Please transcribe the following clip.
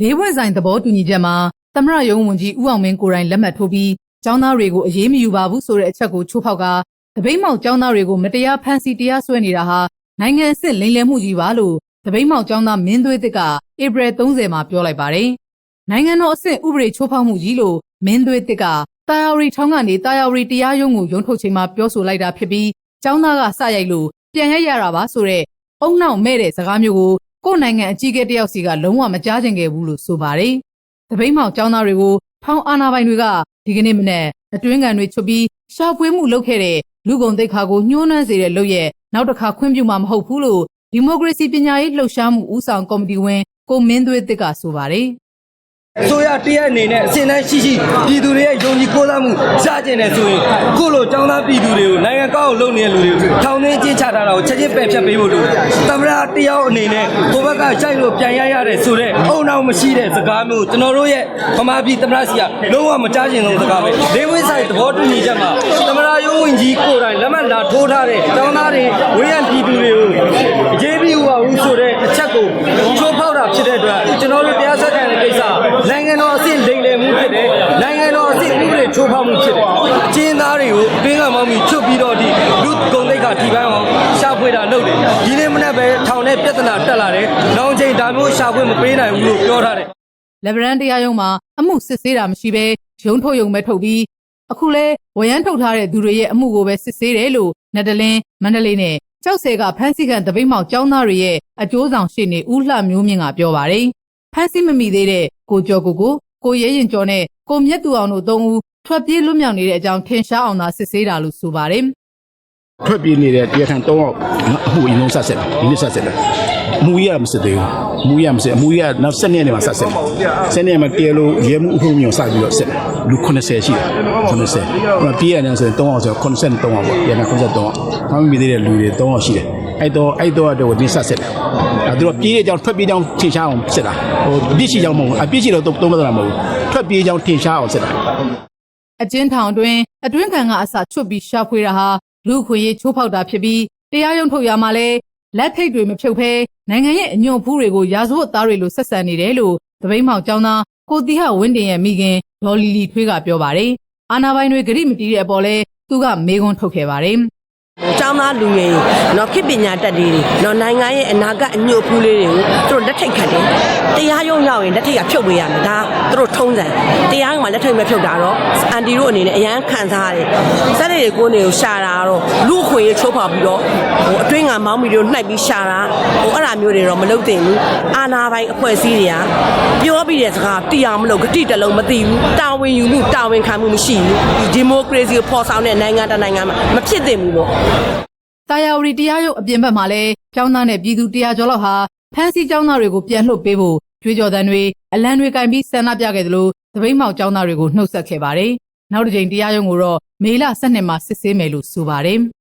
လေးဖွဲ့ဆိုင်သဘောတူညီချက်မှာသမရယုံဝန်ကြီးဦးအောင်မင်းကိုယ်တိုင်လက်မှတ်ထိုးပြီးကျောင်းသားတွေကိုအရေးမယူပါဘူးဆိုတဲ့အချက်ကိုချိုးဖောက်ကတပိတ်မောက်ကျောင်းသားတွေကိုမတရားဖမ်းဆီးတရားစွဲနေတာဟာနိုင်ငံအဆင့်လိမ်လည်မှုကြီးပါလို့တပိတ်မောက်ကျောင်းသားမင်းသွေးတစ်ကဧပြီ30မှာပြောလိုက်ပါတယ်။နိုင်ငံတော်အဆင့်ဥပဒေချိုးဖောက်မှုကြီးလို့မင်းသွေးတစ်ကတာယာရီထောင်းကနေတာယာရီတရားရုံးကိုရုံးထုတ်ချိန်မှာပြောဆိုလိုက်တာဖြစ်ပြီးကျောင်းသားကစရိုက်လို့ပြန်ရိုက်ရတာပါဆိုတော့အုံနောက်မဲ့တဲ့စကားမျိုးကို ကိုယ်နိုင်ငံအကြီးအကဲတယောက်စီကလုံးဝမကြားချင်ခဲ့ဘူးလို့ဆိုပါတယ်။တပိတ်မောက်ចောင်းသားတွေကိုထောင်းအာနာပိုင်တွေကဒီကနေ့မနေ့အတွင်းကန်တွေချွတ်ပြီးရှာဖွေမှုလုပ်ခဲ့တဲ့လူကုန်တိတ်ခါကိုညှိုးနှမ်းစေတဲ့လုပ်ရက်နောက်တစ်ခါခွင့်ပြုမှာမဟုတ်ဘူးလို့ဒီမိုကရေစီပညာရေးလှုပ်ရှားမှုဦးဆောင်ကော်မတီဝင်ကိုမင်းသွေးတစ်ကဆိုပါတယ်။အစိုးရတရက်အနေနဲ့အစဉ်တန်းရှိရှိပြည်သူတွေရဲ့ယုံ ကြည်ကိုးစားမှုစကျင်တယ်ဆိုရင်ခုလိုចောင်းသားပြည်သူတွေကိုနိုင်ငံကောက်အောင်လုပ်နေတဲ့လူတွေကိုထောင်သွင်းကျင်းချထားတာကိုချက်ချင်းပယ်ဖြတ်ပေးဖို့လိုတယ်။သမရတယောက်အနေနဲ့ကိုဘက်ကကြိုက်လို့ပြန်ရရတယ်ဆိုတော့အုံနောက်မရှိတဲ့စကားမျိုးကျွန်တော်တို့ရဲ့ဗမာပြည်သမရစီကလုံးဝမကြားချင်ဆုံးစကားပဲ။ဒေဝိဆိုင်သဘောတူညီချက်မှာသမရရုံးဝင်ကြီးကိုယ်တိုင်လက်မှတ်လာထိုးထားတဲ့ចောင်းသားတွေဝေးရန်ပြည်သူတွေကိုအရေးပြီးဟောဘူးဆိုတဲ့အချက်ကိုချိုးဖောက်တာဖြစ်တဲ့အတွက်ကျွန်တော်တို့တရားစခန်းတဲ့ကိစ္စနိုင်ငံတော်အဆင့်လိမ်လည်မှုဖြစ်တယ်နိုင်ငံတော်အဆင့်ဥပဒေချိုးဖောက်မှုဖြစ်တယ်အကျဉ်းသားတွေကိုအတွင်းကမောင်း ပြီးချွတ်ပြီးတော့ဒီလူကုန်သိက္ခာထိပန်းအောင်ရှာဖွေတာလုပ်တယ်ဒီနေ့မနေ့ပဲထောင်ထဲပြဿနာတက်လာတယ်နောက်ချိန်ဒါမျိုးရှာဖွေမပေးနိုင်ဘူးလို့ပြောထားတယ်လက်ဗရန်တရားရုံးမှာအမှုစစ်ဆေးတာမရှိဘဲရုံးထုတ်ရုံပဲထုတ်ပြီးအခုလဲဝရမ်းထုတ်ထားတဲ့သူတွေရဲ့အမှုကိုပဲစစ်ဆေးတယ်လို့နယ်ဒလင်းမန္တလေးနဲ့ကြောက်ဆဲကဖမ်းဆီးခံတပိတ်မောက်ကျောင်းသားတွေရဲ့အကျိုးဆောင်ရှေ့နေဦးလှမျိုးမြင့်ကပြောပါတယ်ဖမ်းဆီးမမိသေးတဲ့ကိုကျော်ကိုကိုကိုရဲရင်ကျော်နဲ့ကိုမြတ်သူအောင်တို့သုံးဦး ထွက်ပြေးလွတ်မြောက်နေတဲ့အကြောင်းထင်ရှားအောင်သာစစ်ဆေးတာလို့ဆိုပါတယ်ထွက်ပြေးနေတဲ့တရားခံ၃ယောက်အမှုအရင်ဆုံးဆက်ဆက်တယ်ဒီနေ့ဆက်ဆက်တယ်အမှုရမစစ်သေးဘူးအမှုရမစစ်အမှုရနောက်7ရက်နေမှာဆက်ဆက်7ရက်မှာတရားလို့ရဲမှုအမှုမျိုးစပြီးတော့ဆက်တယ်လူ80ရှိတယ်80ဟိုပြေးရတယ်ဆိုရင်3ယောက်ဆို83ယောက်ပေါ့ပြန်93ယောက်။ဘာမှမပြီးသေးတဲ့လူတွေ3ယောက်ရှိတယ်။အဲ့တော့အဲ့တော့တော့ဒီဆက်ဆက်တယ်။အဲသူတို့ပြေးတဲ့အကြောင်းထွက်ပြေးကြောင်းထင်ရှားအောင်စစ်တာ။ဟိုအပြစ်ရှိကြောင်းမဟုတ်ဘူး။အပြစ်ရှိတော့သုံးမသလားမဟုတ်ဘူး။ထွက်ပြေးကြောင်းထင်ရှားအောင်စစ်တာ။ အကျဉ်းထောင်အတွင်းအတွင်းခံကအစာချွတ်ပြီးရှာဖွေတာဟာလူ့အခွင့်အရေးချိုးဖောက်တာဖြစ်ပြီးတရားရုံးထုတ်ရမှာလဲလက်ထိတ်တွေမဖြုတ်ဖဲနိုင်ငံရဲ့အညွန့်ဖူးတွေကိုရာဇဝတ်သားတွေလိုဆက်ဆံနေတယ်လို့တပိတ်မောက်ကျောင်းသားကိုတီဟဝင်းတင်ရဲ့မိခင်ဒေါ်လီလီထွေးကပြောပါတယ်။အာနာပိုင်တွေဂရိမတီးတဲ့အပေါ်လဲသူကမေးခွန်းထုတ်ခဲ့ပါတယ်။ ကျောင်းသားလူငယ်တွေနော်ခေတ်ပညာတတ်တွေတွေနော်နိုင်ငံရဲ့အနာဂတ်အညို့ဖူးလေးတွေကိုသူတို့လက်ထိတ်ခတ်တယ်တရားရုံးရောက်ရင်လက်ထိတ်ကဖြုတ်ပေးရမယ်ဒါသူတို့ထုံးစံတရားရုံးမှာလက်ထိတ်မဖြုတ်တာတော့အန်တီတို့အနေနဲ့အရန်ခံစားရတယ်စက်တွေကိုနေကိုရှာတာတော့လူအခွင့်ရေးချိုးဖောက်ပြီးတော့ဟိုအတွင်းကမောင်းမီတို့နှိုက်ပြီးရှာတာဟိုအဲ့ဒါမျိုးတွေတော့မလုပ်သင့်ဘူးအာနာပိုင်းအဖွဲ့အစည်းတွေကပြောပြီးတဲ့စကားတိအောင်မလုပ်ဂတိတလုံးမသိဘူးတာဝန်ယူမှုတာဝန်ခံမှုမရှိဘူးဒီမိုကရေစီကိုဖော်ဆောင်တဲ့နိုင်ငံတစ်နိုင်ငံမှာမဖြစ်သင့်ဘူးပေါ့တာယာဝတီတရားရုံးအပြင်ဘက်မှာလည်းကျောင်းသားနဲ့ပြည်သူတရားကျော်လောက်ဟာဖမ်းဆီးကျောင်းသားတွေကိုပြန်လွှတ်ပေးဖို့ကြွေးကြော်သံတွေအလံတွေကင်ပြီးဆန္ဒပြခဲ့သလိုသပိတ်မှောက်ကျောင်းသားတွေကိုနှုတ်ဆက်ခဲ့ပါတယ်။နောက်တစ်ကြိမ်တရားရုံးကိုတော့မေလ12မှာစစ်ဆေးမယ်လို့ဆိုပါတယ်။